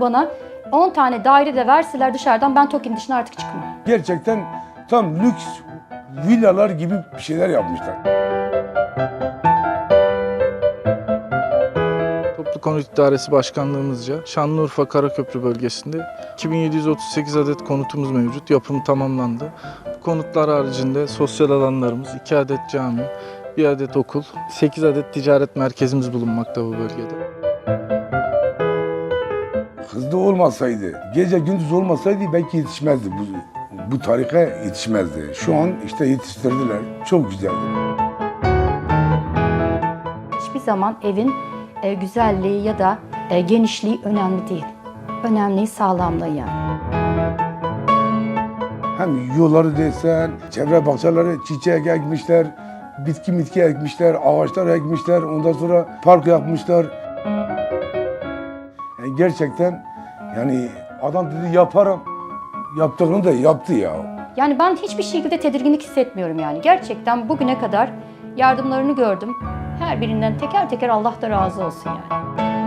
bana 10 tane daire de verseler dışarıdan ben TOKİ'nin dışına artık çıkmam. Gerçekten tam lüks villalar gibi bir şeyler yapmışlar. Toplu Konut İdaresi Başkanlığımızca Şanlıurfa Karaköprü bölgesinde 2738 adet konutumuz mevcut. Yapım tamamlandı. Bu konutlar haricinde sosyal alanlarımız, 2 adet cami, 1 adet okul, 8 adet ticaret merkezimiz bulunmakta bu bölgede. Hızlı olmasaydı, gece gündüz olmasaydı belki yetişmezdi bu, bu tarihe yetişmezdi. Şu an işte yetiştirdiler. Çok güzeldi. Hiçbir zaman evin e, güzelliği ya da e, genişliği önemli değil. Önemli sağlamlığı yani. Hem yolları desen, çevre bahçeleri çiçek ekmişler, bitki mitki ekmişler, ağaçlar ekmişler, ondan sonra park yapmışlar. Yani gerçekten yani adam dedi yaparım, yaptığını da yaptı ya. Yani ben hiçbir şekilde tedirginlik hissetmiyorum yani. Gerçekten bugüne kadar yardımlarını gördüm. Her birinden teker teker Allah da razı olsun yani.